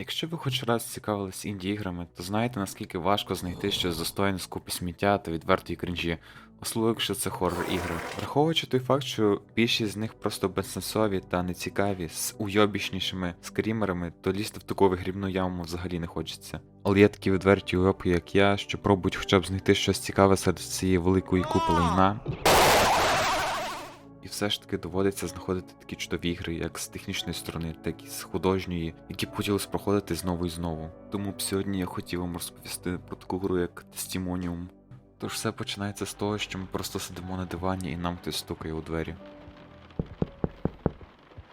Якщо ви хоч раз цікавились інді-іграми, то знаєте наскільки важко знайти щось достойне з сміття та відвертої крінжі, особливо якщо це хоррор-ігри. Враховуючи той факт, що більшість з них просто безсенсові та нецікаві, з уйобічнішими скрімерами, то лізти в таку вигрібну яму взагалі не хочеться. Але є такі відверті уйобки, як я, що пробують хоча б знайти щось цікаве серед цієї великої купи лайна. Все ж таки доводиться знаходити такі чудові ігри, як з технічної сторони, так і з художньої, які б хотілося проходити знову і знову. Тому б сьогодні я хотів вам розповісти про таку гру, як Testimonium. Тож все починається з того, що ми просто сидимо на дивані і нам хтось стукає у двері.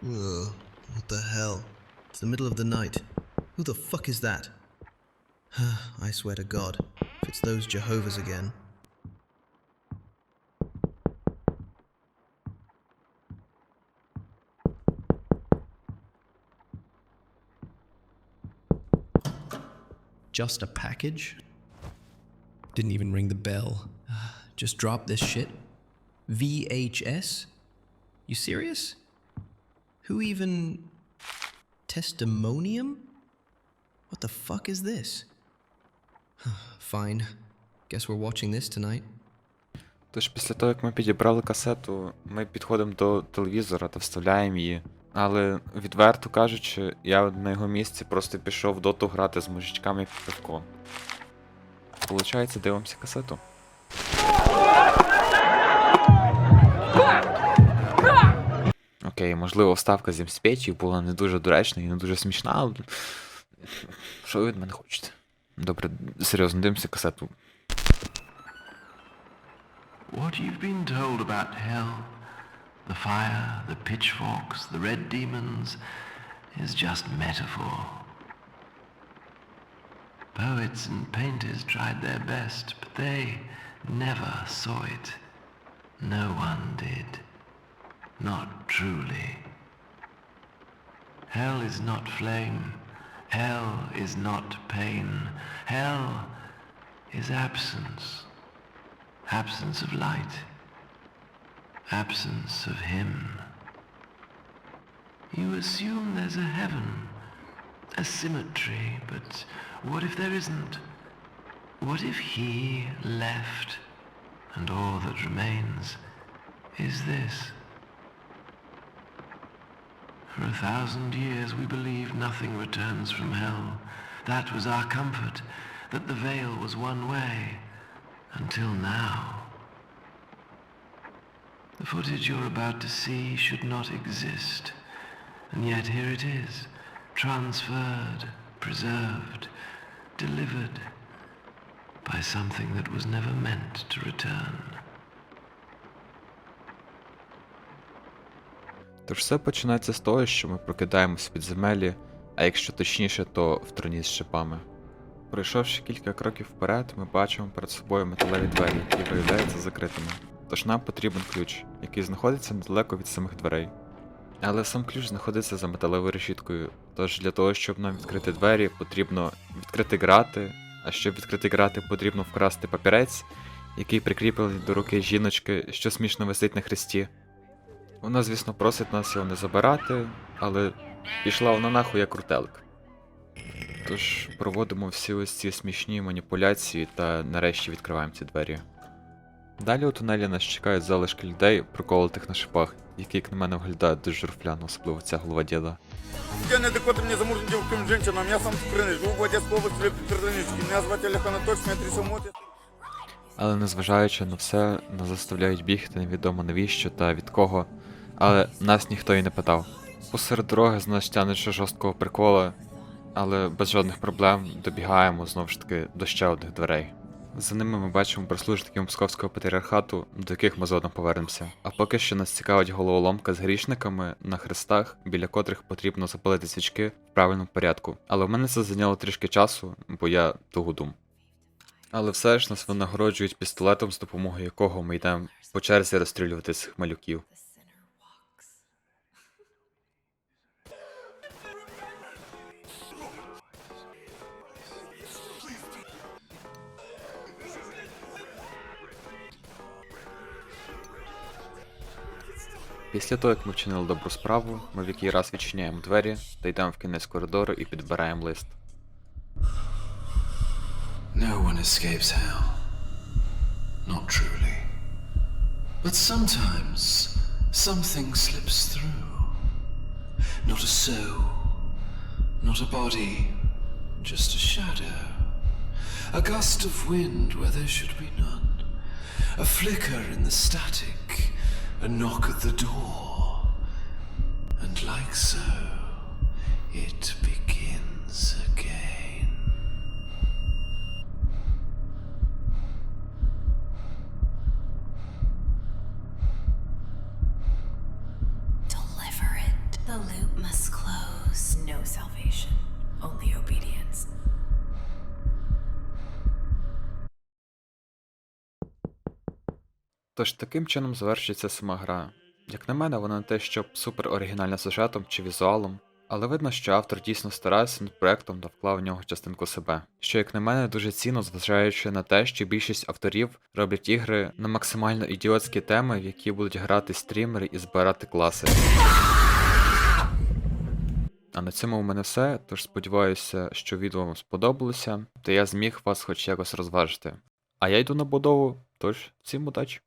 Ugh, what the hell? It's the middle of the night. Who the fuck is that? I swear to God, if it's those Jehovah's again. Just a package? Didn't even ring the bell. Just drop this shit? VHS? You serious? Who even. Testimonium? What the fuck is this? Fine. Guess we're watching this tonight. Тож після того, як ми підібрали касету, ми підходимо до телевізора та вставляємо її. Але відверто кажучи, я на його місці просто пішов в доту грати з мужичками під пивко. Получається, дивимося касету. Окей, можливо, вставка з Імспечів була не дуже доречна і не дуже смішна, але. Що ви від мене хочете? Добре, серйозно, дивимося касету. What you've been told about hell, the fire, the pitchforks, the red demons, is just metaphor. Poets and painters tried their best, but they never saw it. No one did. Not truly. Hell is not flame. Hell is not pain. Hell is absence. Absence of light. Absence of him. You assume there's a heaven, a symmetry, but what if there isn't? What if he left and all that remains is this? For a thousand years we believed nothing returns from hell. That was our comfort, that the veil was one way. Until now. The footage you're about to see should not exist. And yet here it is, transferred, preserved, delivered by something that was never meant to return. Тож все починається з того, що ми прокидаємось в підземелі, а якщо точніше, то в троні з шипами. Пройшовши кілька кроків вперед, ми бачимо перед собою металеві двері, які виявляються закритими. Тож нам потрібен ключ, який знаходиться недалеко від самих дверей. Але сам ключ знаходиться за металевою решіткою, тож для того, щоб нам відкрити двері, потрібно відкрити грати, а щоб відкрити грати, потрібно вкрасти папірець, який прикріплений до руки жіночки, що смішно висить на хресті. Вона, звісно, просить нас його не забирати, але пішла вона нахуй як крутелик. Тож проводимо всі ось ці смішні маніпуляції та нарешті відкриваємо ці двері. Далі у тунелі нас чекають залишки людей, проколотих на шипах, які, як на мене, виглядають дуже рфляно, особливо ця голова діда. Я неадекватным незамужним девушкам женщинам. Я сам с Украины, живу в области, Природнички. Меня зовут Олег Анатольевич, меня 30 мот. Але незважаючи на все, нас заставляють бігти невідомо навіщо та від кого, але нас ніхто і не питав. Посеред дороги з нас тягне жорсткого прикола, але без жодних проблем добігаємо знову ж таки до ще одних дверей. За ними ми бачимо прислужників московського патріархату, до яких ми згодом повернемося. А поки що нас цікавить головоломка з грішниками на хрестах, біля котрих потрібно запалити свічки в правильному порядку. Але в мене це зайняло трішки часу, бо я тугодум. Але все ж нас винагороджують пістолетом, з допомогою якого ми йдемо по черзі розстрілювати цих малюків. Після того, як ми вчинили добру справу, ми в який раз відчиняємо двері та йдемо в кінець коридору і підбираємо лист. No one escapes hell. Not truly. But sometimes something slips through. Not a soul, not a body, just a shadow. A gust of wind where there should be none. A flicker in the static. A knock at the door. And like so, it begins Тож таким чином завершується сама гра. Як на мене, вона не те, щоб супер оригінальна сюжетом чи візуалом, але видно, що автор дійсно старався над проектом та вклав в нього частинку себе. Що, як на мене, дуже цінно, зважаючи на те, що більшість авторів роблять ігри на максимально ідіотські теми, в які будуть грати стрімери і збирати класи. А на цьому у мене все, тож сподіваюся, що відео вам сподобалося, та я зміг вас хоч якось розважити. А я йду на будову, тож всім удачі!